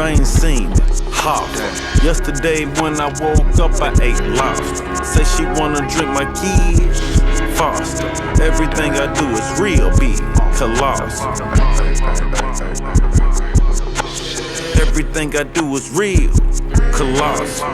ain't seen. Holler. Yesterday when I woke up, I ate lobster. Say she wanna drink my kids. Foster. Everything I do is real big. Colossal. Everything I do is real. Colossal.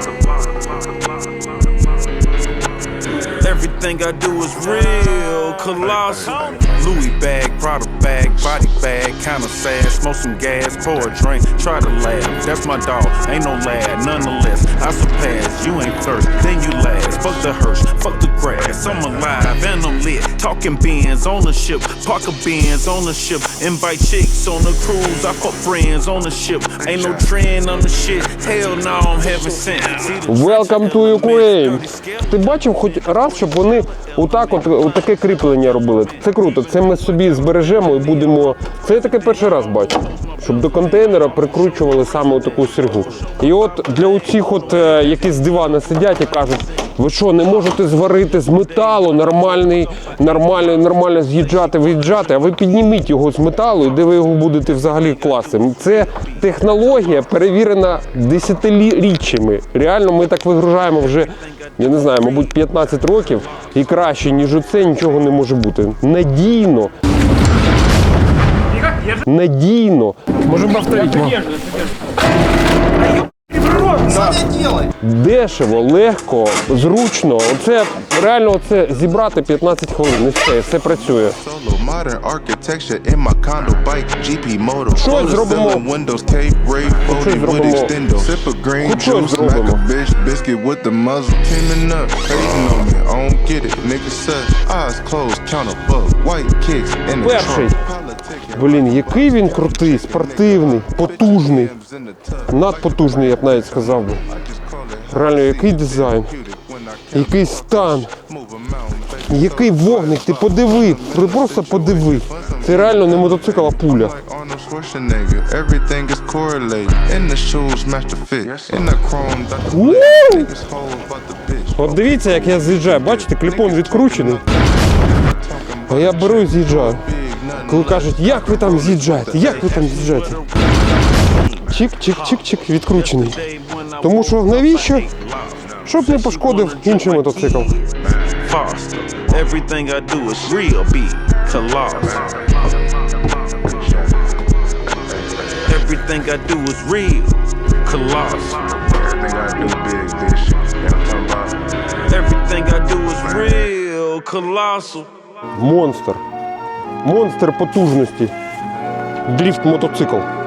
Everything I do is real. Colossal. Louis bag, Prada bag, body bag, kinda sad. Smoke some gas, pour a drink, try to laugh. That's my dog, ain't no lad, nonetheless. I surpass, you ain't first, then you last. Fuck the hearse, fuck the grass. I'm alive and I'm lit. Talking beans on the ship, Parker beans on the ship. Invite chicks on the cruise, I fuck friends on the ship. Ain't no trend on the shit. Hell no, I'm heaven sent. Welcome to Ukraine. Ти бачив хоч раз, щоб вони отак, от, от таке кріплення робили. Це круто. Це ми собі збережемо будемо. Це я таке перший раз бачу. Щоб до контейнера прикручували саме таку сергу. І от для оцих, от, е, які з дивана сидять і кажуть, ви що, не можете зварити з металу нормальний, нормально, нормально з'їжджати, виїжджати, а ви підніміть його з металу, і де ви його будете взагалі класти. Це технологія перевірена десятиріччями. Реально, ми так вигружаємо вже, я не знаю, мабуть, 15 років і краще, ніж оце, нічого не може бути. Надійно. Надійно. Можемо повторити. Дешево, легко, зручно. Оце реально оце зібрати 15 хвилин. І все, все працює. Щось зробимо. щось 40 with зробимо. Хоч щось зробимо. a bitch, biscuit with the muzzle. Teaming up, hating on me. I don't get it, nigga sus. Eyes closed, count a buck. White kicks in the Перший. Блін, який він крутий, спортивний, потужний. Надпотужний, я б навіть сказав би. Реально, який дизайн, який стан, який вогник, ти подиви, ти просто подиви. Це реально не мотоцикл, а пуля. От дивіться, як я з'їжджаю. Бачите, кліпон відкручений. А я беру і з'їжджаю. Коли кажуть, як ви там з'їжджаєте, як ви там з'їжджаєте? Чик-чик-чик-чик, відкручений. Тому що навіщо? Щоб не пошкодив інший мотоцикл. Everything I do is real. Colossal. Everything I do big, talking about. Everything I do is real. Colossal. Монстр. Монстр потужності. Дріфт мотоцикл.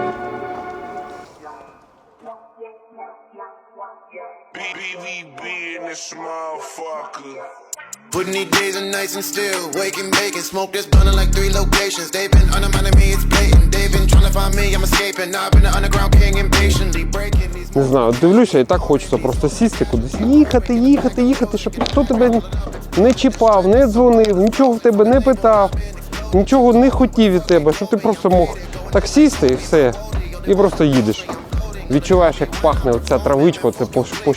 Putting these days and nights and still waking, baking. Smoke this blunt in like three locations. They've been undermining me, it's blatant. They've been trying to find me, I'm escaping. I've been the underground king impatiently breaking these. Не знаю, от дивлюся і так хочеться просто сісти кудись, їхати, їхати, їхати, щоб ніхто тебе не чіпав, не дзвонив, нічого в тебе не питав, нічого не хотів від тебе, щоб ти просто мог так сісти і все, і просто їдеш. Відчуваєш, як пахне оця травичка, це по, по,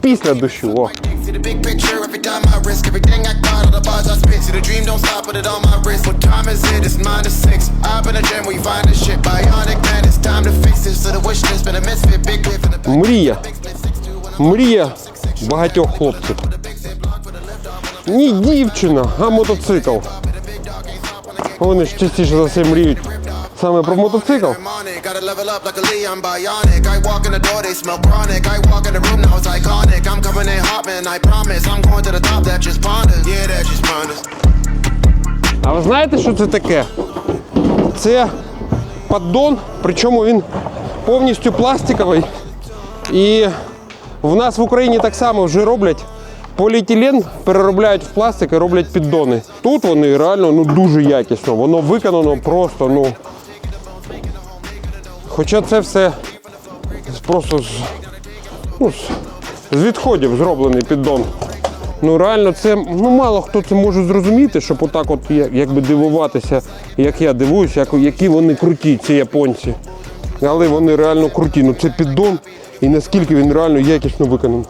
після дощу. О. Every time I risk everything I got. All the bars I spit. See the dream don't stop, put it on my wrist. What time is it? It's nine to six. Up in the gym, we find this shit. Bionic man, it's time to fix this. So the wish list been a misfit. Big whip in the back. Мрія. Мрія багатьох хлопців. Ні дівчина, а мотоцикл. Вони ж частіше за все мріють саме про мотоцикл. А ви знаєте, що це таке? Це поддон, причому він повністю пластиковий. І в нас в Україні так само вже роблять поліетилен, переробляють в пластик і роблять піддони. Тут вони реально ну, дуже якісно. Воно виконано просто, ну. Хоча це все просто з, ну, з, відходів зроблений піддон. Ну реально, це ну мало хто це може зрозуміти, щоб отак, от якби дивуватися, як я дивуюся, як, які вони круті, ці японці. Але вони реально круті. Ну це піддон і наскільки він реально якісно виконаний.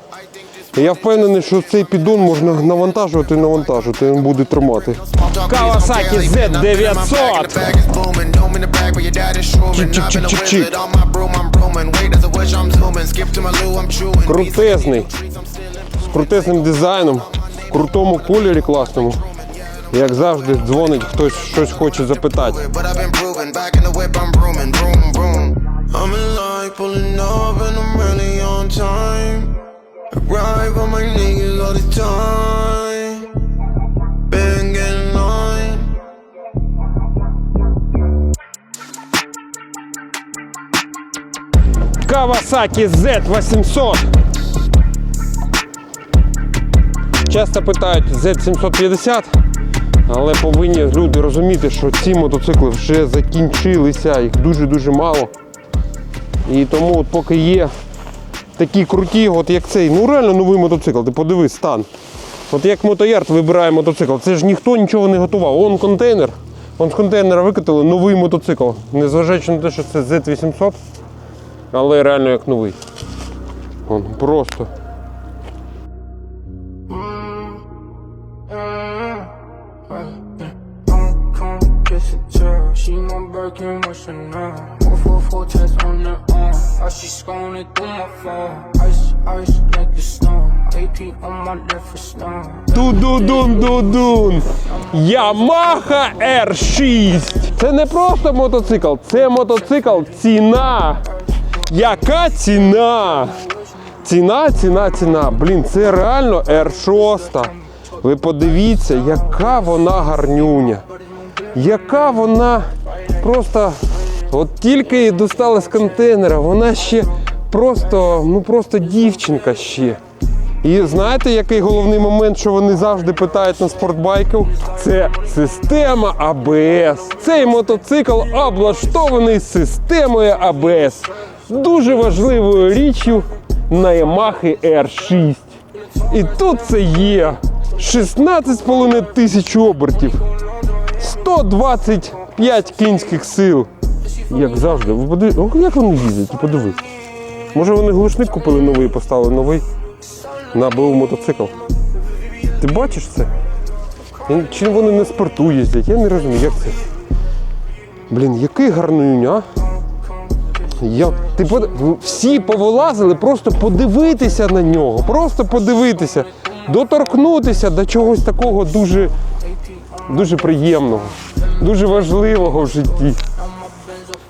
Я впевнений, що цей піддон можна навантажувати і навантажувати, він буде тримати. Kawasaki Z900. Чик-чик-чик-чик-чик. Крутезний. З крутезним дизайном, в крутому кольорі класному. Як завжди, дзвонить, хтось щось хоче запитати. But I've been proven back in the whip, I'm brooming, broom, broom. I'm in like pulling up and I'm really on time. Arrive on my niggas all the time. Kawasaki Z800. Часто питають Z750, але повинні люди розуміти, що ці мотоцикли вже закінчилися, їх дуже-дуже мало. І тому от поки є такі круті, от як цей, ну реально новий мотоцикл, ти подивись стан. От як мотоярд вибирає мотоцикл, це ж ніхто нічого не готував. Он контейнер. Он з контейнера викатили новий мотоцикл. Незважаючи на те, що це Z800, але реально як новий. Он просто. Don't come kiss a girl. She my Birkin with Chanel. 444 test on the arm. How she scrolling through my phone. Ice, ice, like the snow. AP on my left for snow. Ду-ду-дун-ду-дун. Yamaha R6. Це не просто мотоцикл, це мотоцикл ціна. Яка ціна? Ціна, ціна, ціна. Блін, це реально R6. Ви подивіться, яка вона гарнюня. Яка вона просто. От тільки її достали з контейнера, вона ще просто, ну просто дівчинка ще. І знаєте, який головний момент, що вони завжди питають на спортбайках? Це система АБС. Цей мотоцикл облаштований системою АБС. Дуже важливою річчю на Yamaha R6. І тут це є 16,5 тисяч обертів, 125 кінських сил. Як завжди, як вони їздять, подивись. Може вони глушник купили новий і поставили новий на БУ мотоцикл. Ти бачиш це? Чи вони на спорту їздять? Я не розумію, як це. Блін, який гарнюня, а? Я, ти под... Всі повилазили просто подивитися на нього, просто подивитися, доторкнутися до чогось такого дуже, дуже приємного, дуже важливого в житті.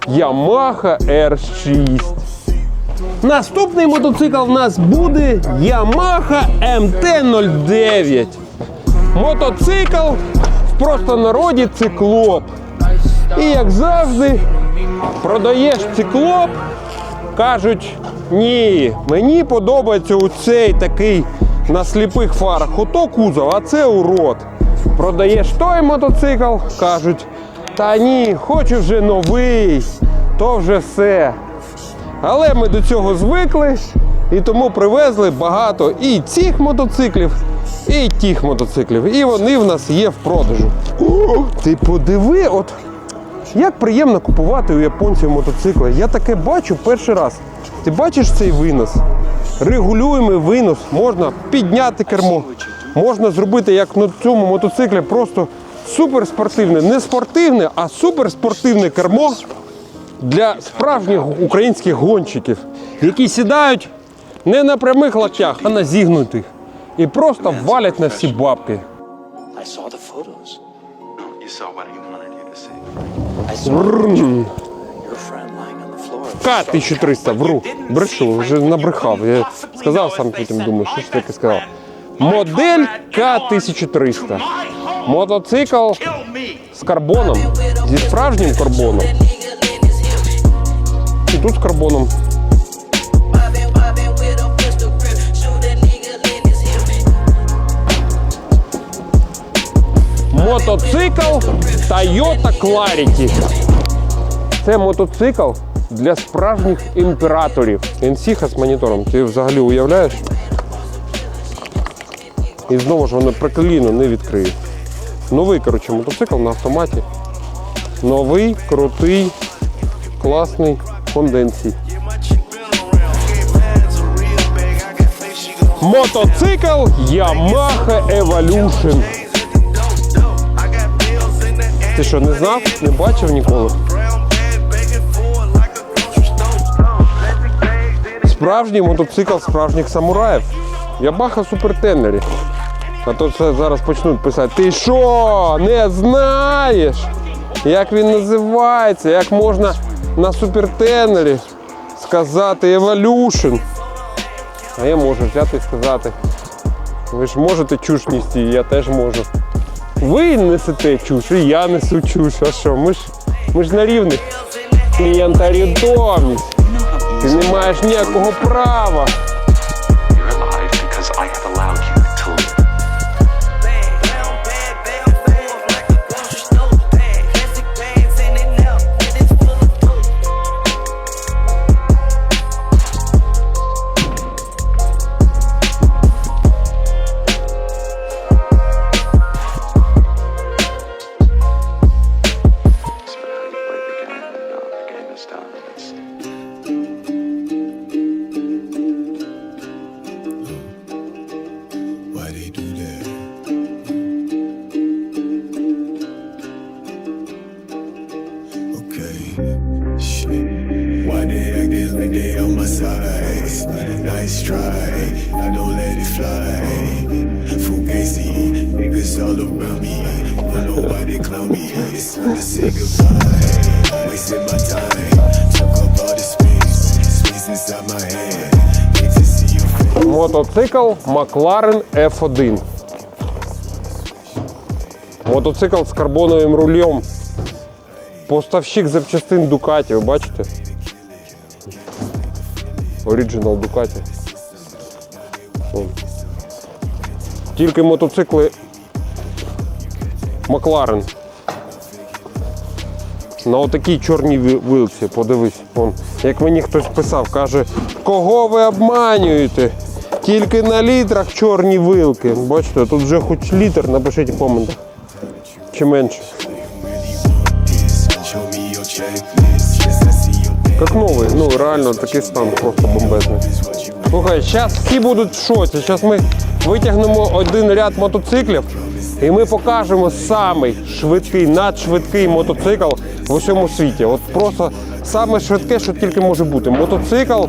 Yamaha R6. Наступний мотоцикл в нас буде Yamaha MT-09. Мотоцикл в простонароді циклоп. І як завжди, продаєш циклоп, кажуть, ні, мені подобається оцей такий на сліпих фарах. Ото кузов, а це урод. Продаєш той мотоцикл, кажуть, та ні, хочу вже новий, то вже все. Але ми до цього звикли і тому привезли багато і цих мотоциклів, і тих мотоциклів. І вони в нас є в продажу. О, ти подиви, от як приємно купувати у японців мотоцикли. Я таке бачу перший раз. Ти бачиш цей винос? Регулюємий винос, можна підняти кермо. Можна зробити, як на цьому мотоциклі, просто суперспортивне, не спортивне, а суперспортивне кермо для справжніх українських гонщиків, які сідають не на прямих локтях, а на зігнутих. І просто валять на всі бабки. Floor. К-1300, вру. Брешу, вже набрехав. Я сказав сам потім думаю, що ж таке сказав. Модель К-1300. Мотоцикл з карбоном, зі справжнім карбоном. І тут з карбоном. Мотоцикл Toyota Clarity. Це мотоцикл для справжніх імператорів. Інсіха з монітором. Ти взагалі уявляєш? І знову ж воно приклеєно не відкриє. Новий, коротше, мотоцикл на автоматі. Новий, крутий, класний конденсій. Yeah, my chick Ти що, не знав? Не бачив ніколи? Справжній мотоцикл справжніх самураїв. Yamaha супертенері. А то це зараз почнуть писати. Ти що, не знаєш? Як він називається? Як можна на супертенері сказати Evolution? А я можу взяти і сказати. Ви ж можете чуш нести, я теж можу. Ви несете чуш, і я несу чуш. А що? Ми ж, ми ж на рівних. Клієнтарідомість. Ти не маєш ніякого права. Мотоцикл McLaren F1. Мотоцикл з карбоновим рулем. Поставщик запчастин Ducati, ви бачите? Ducati. Вон. Тільки мотоцикли Макларен. На отакій чорній вилці, подивись. Вон. Як мені хтось писав, каже, кого ви обманюєте? Тільки на літрах чорні вилки. Бачите, тут вже хоч літр, напишіть в коментах. Чи менше. Як новий, ну реально такий стан просто бомбезний. Слухай, зараз всі будуть в шоці. Зараз ми витягнемо один ряд мотоциклів і ми покажемо самий швидкий, надшвидкий мотоцикл в усьому світі. От просто саме швидке, що тільки може бути. Мотоцикл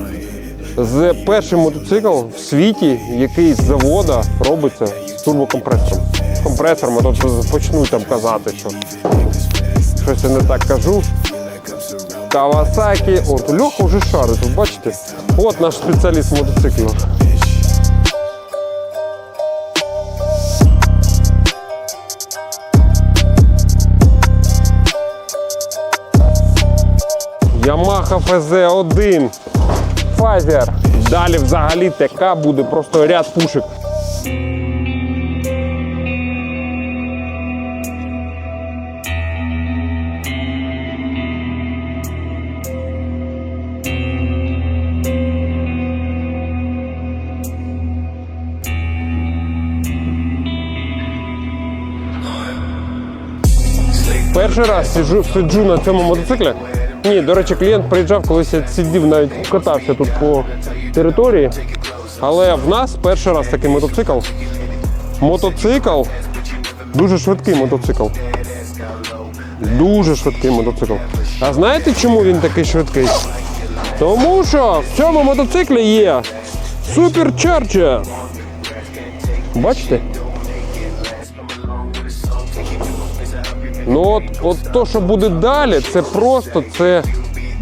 з перший мотоцикл в світі, який з завода робиться з турбокомпресором. Компресором, а тут почнуть там казати, що щось я не так кажу. Кавасакі. От Льоха вже шарить, бачите? От наш спеціаліст в Yamaha FZ1. Фазер. Далі взагалі ТК буде просто ряд пушек. Перший раз сиджу, сиджу на цьому мотоциклі. Ні, до речі, клієнт приїжджав, колись я сидів, навіть катався тут по території. Але в нас перший раз такий мотоцикл. Мотоцикл. Дуже швидкий мотоцикл. Дуже швидкий мотоцикл. А знаєте, чому він такий швидкий? Тому що в цьому мотоциклі є суперчарджер. Бачите? Ну от, от то, що буде далі, це просто це.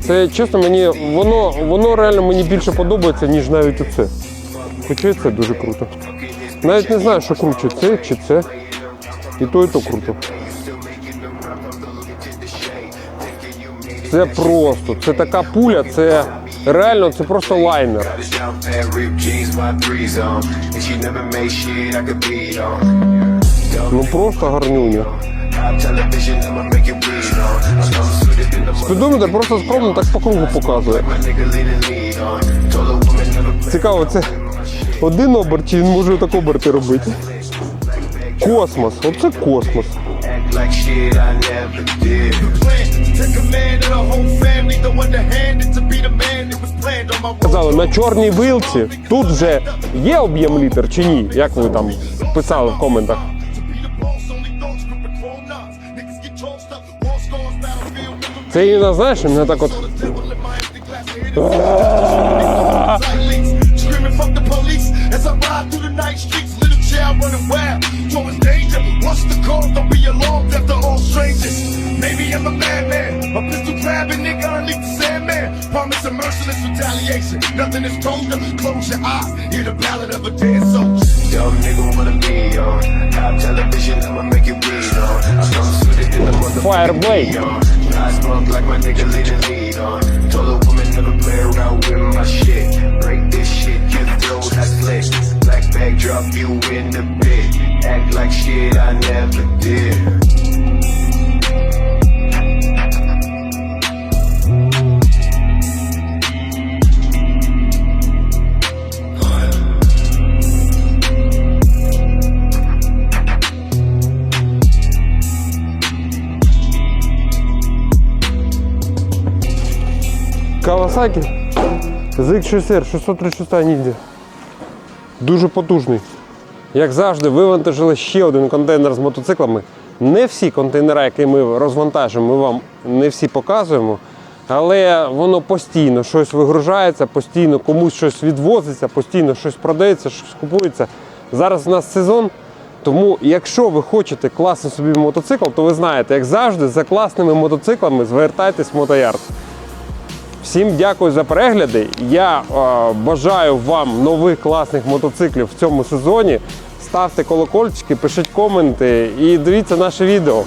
Це чесно, мені воно, воно реально мені більше подобається, ніж навіть оце. Хоча це дуже круто. Навіть не знаю, що круче, це чи це. І то, і то круто. Це просто, це така пуля, це реально, це просто лайнер. Ну просто гарнюня. Спідометр просто скромно так по кругу показує. Цікаво, це один оберт, чи він може так оберти робити? Космос, оце космос. Казали, на чорній вилці тут вже є об'єм літер чи ні? Як ви там писали в коментах? Strangers. Maybe I'm a madman, a nigga. Promise a merciless retaliation. Nothing is. Close your eyes, the of a dead television, I'ma make it bleed on. I come suited in the. I smoke like my nigga lead the lead on. Told a woman never play around with my shit. Break this shit, you throw that slick. Black bag drop you in the pit. Act like shit I never did. Kawasaki ZX6R 636 нігде. Дуже потужний. Як завжди, вивантажили ще один контейнер з мотоциклами. Не всі контейнери, які ми розвантажимо, ми вам не всі показуємо. Але воно постійно щось вигружається, постійно комусь щось відвозиться, постійно щось продається, щось купується. Зараз у нас сезон. Тому, якщо ви хочете класний собі мотоцикл, то ви знаєте, як завжди, за класними мотоциклами звертайтесь в мотоярд. Всім дякую за перегляди. Я е, бажаю вам нових класних мотоциклів в цьому сезоні. Ставте колокольчики, пишіть коменти і дивіться наше відео.